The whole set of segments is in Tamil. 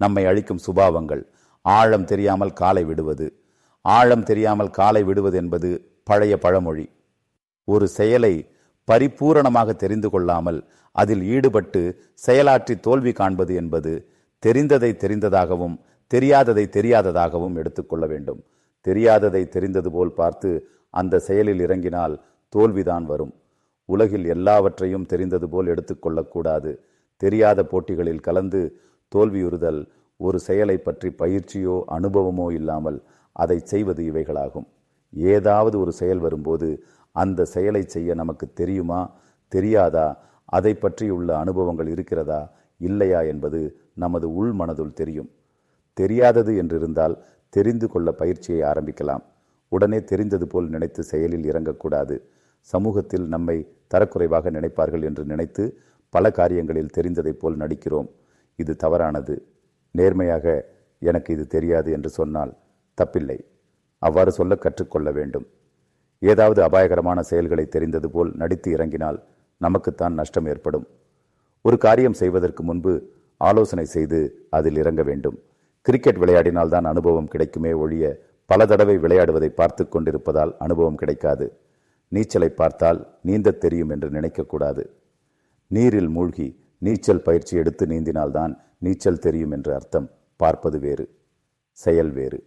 நம்மை அழிக்கும் சுபாவங்கள். ஆழம் தெரியாமல் காலை விடுவது. ஆழம் தெரியாமல் காலை விடுவது என்பது பழைய பழமொழி. ஒரு செயலை பரிபூரணமாக தெரிந்து கொள்ளாமல் அதில் ஈடுபட்டு செயலாற்றி தோல்வி காண்பது என்பது தெரிந்ததை தெரிந்ததாகவும் தெரியாததை தெரியாததாகவும் எடுத்துக்கொள்ள வேண்டும். தெரியாததை தெரிந்தது போல் பார்த்து அந்த செயலில் இறங்கினால் தோல்விதான் வரும். உலகில் எல்லாவற்றையும் தெரிந்தது போல் எடுத்துக்கொள்ளக்கூடாது தெரியாத போட்டிகளில் கலந்து தோல்வியுறுதல் ஒரு செயலை பற்றி பயிற்சியோ அனுபவமோ இல்லாமல் அதை செய்வது இவைகளாகும். ஏதாவது ஒரு செயல் வரும்போது அந்த செயலை செய்ய நமக்கு தெரியுமா? தெரியாதா? அதை பற்றியுள்ள அனுபவங்கள் இருக்கிறதா? இல்லையா என்பது நமது உள் மனதுள் தெரியும். தெரியாதது என்றிருந்தால் தெரிந்து கொள்ள பயிற்சியை ஆரம்பிக்கலாம். உடனே தெரிந்தது போல் நினைத்து செயலில் இறங்கக்கூடாது. சமூகத்தில் நம்மை தரக்குறைவாக நினைப்பார்கள் என்று நினைத்து பல காரியங்களில் தெரிந்ததைப் போல் நடிக்கிறோம். இது தவறானது. நேர்மையாக எனக்கு இது தெரியாது என்று சொன்னால் தப்பில்லை. அவ்வாறு சொல்ல கற்றுக்கொள்ள வேண்டும். ஏதாவது அபாயகரமான செயல்களை தெரிந்தது போல் நடித்து இறங்கினால் நமக்குத்தான் நஷ்டம் ஏற்படும். ஒரு காரியம் செய்வதற்கு முன்பு ஆலோசனை செய்து அதில் இறங்க வேண்டும். கிரிக்கெட் விளையாடினால் தான் அனுபவம் கிடைக்குமே ஒழிய பல தடவை விளையாடுவதை பார்த்து கொண்டிருப்பதால் அனுபவம் கிடைக்காது. நீச்சலை பார்த்தால் நீந்தத் தெரியும் என்று நினைக்கக்கூடாது நீரில் மூழ்கி நீச்சல் பயிற்சி எடுத்து நீந்தினால்தான் நீச்சல் தெரியும் என்று அர்த்தம். பார்ப்பது வேறு செயல் வேறு.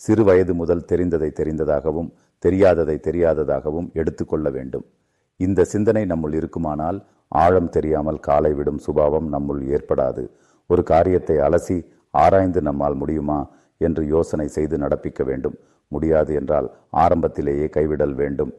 சிறு வயது முதல் தெரிந்ததை தெரிந்ததாகவும் தெரியாததை தெரியாததாகவும் எடுத்துக்கொள்ள வேண்டும். இந்த சிந்தனை நம்முள் இருக்குமானால் ஆழம் தெரியாமல் காலை விடும் சுபாவம் நம்முள் ஏற்படாது. ஒரு காரியத்தை அலசி ஆராய்ந்து நம்மால் முடியுமா என்று யோசனை செய்து நடப்பிக்க வேண்டும். முடியாது என்றால் ஆரம்பத்திலேயே கைவிடல் வேண்டும்.